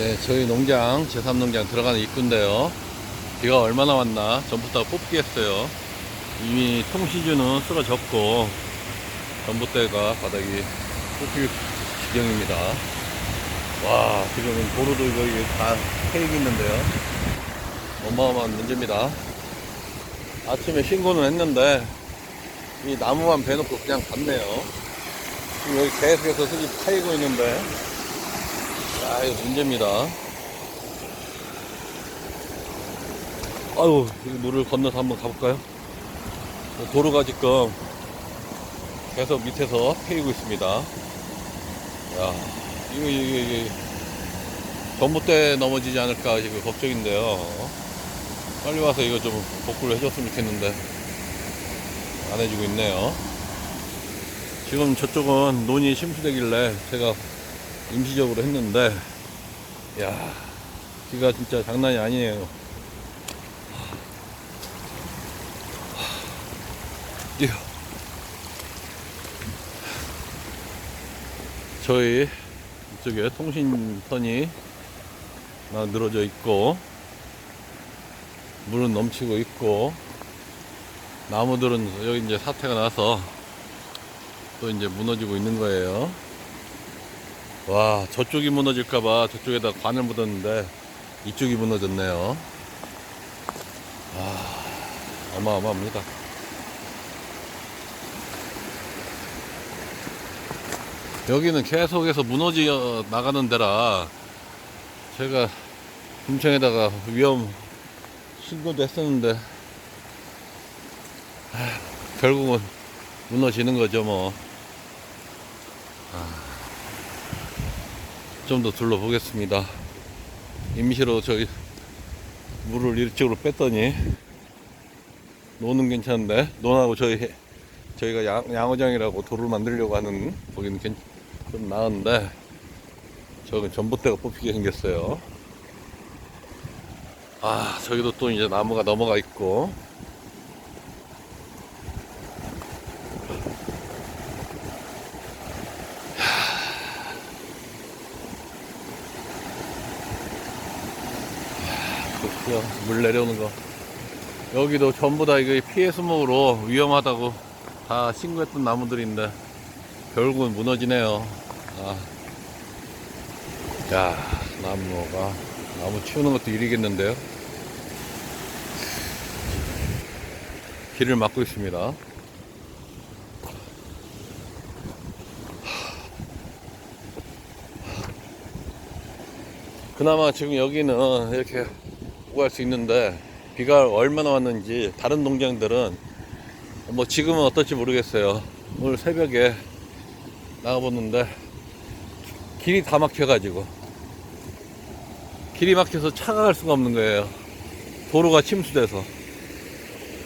네, 저희 농장, 제3농장 들어가는 입구인데요. 비가 얼마나 왔나 전부터 뽑기 했어요. 이미 통시주는 쓰러졌고, 전봇대가 바닥이 뽑힐 지경입니다. 와, 지금 도로도 이게 다 페이크 있는데요. 어마어마한 문제입니다. 아침에 신고는 했는데, 이 나무만 베놓고 그냥 갔네요. 지금 여기 계속해서 흙이 파이고 있는데, 아, 이거 문제입니다. 아유, 이 물을 건너서 한번 가볼까요? 도로가 지금 계속 밑에서 패이고 있습니다. 야, 이거, 이거, 이거, 전봇대 넘어지지 않을까 지금 걱정인데요. 빨리 와서 이거 좀 복구를 해줬으면 좋겠는데, 안 해주고 있네요. 지금 저쪽은 논이 심수되길래 제가 임시적으로 했는데 야 비가 진짜 장난이 아니에요 이거 저희 이쪽에 통신선이 늘어져 있고 물은 넘치고 있고 나무들은 여기 이제 사태가 나서 또 이제 무너지고 있는 거예요. 와 저쪽이 무너질까봐 저쪽에다 관을 묻었는데 이쪽이 무너졌네요. 아 어마어마합니다. 여기는 계속해서 무너져 나가는 데라 제가 금청에다가 위험 신고도 했었는데 아, 결국은 무너지는 거죠 뭐 좀 더 둘러보겠습니다. 임시로 저기 물을 이쪽으로 뺐더니 노는 괜찮은데 논하고 저희 저희가 양, 양어장이라고 돌을 만들려고 하는 거기는 괜, 좀 나은데 저기 전봇대가 뽑히게 생겼어요. 아 저기도 또 이제 나무가 넘어가 있고 그렇죠. 물 내려오는 거. 여기도 전부 다 이거 피해 수목으로 위험하다고 다 신고했던 나무들인데 결국은 무너지네요. 아. 야, 나무가 나무 치우는 것도 일이겠는데요. 길을 막고 있습니다. 그나마 지금 여기는 이렇게 오갈 수 있는데 비가 얼마나 왔는지 다른 농장들은 뭐 지금은 어떨지 모르겠어요. 오늘 새벽에 나가봤는데 길이 다 막혀가지고 길이 막혀서 차가 갈 수가 없는 거예요. 도로가 침수돼서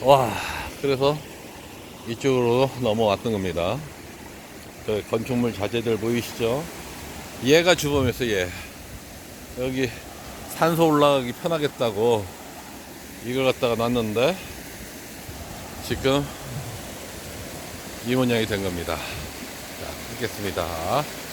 와 그래서 이쪽으로 넘어왔던 겁니다. 저 건축물 자재들 보이시죠? 얘가 주범이었어 얘. 여기 산소 올라가기 편하겠다고 이걸 갖다가 놨는데 지금 이 모양이 된 겁니다. 자, 끊겠습니다.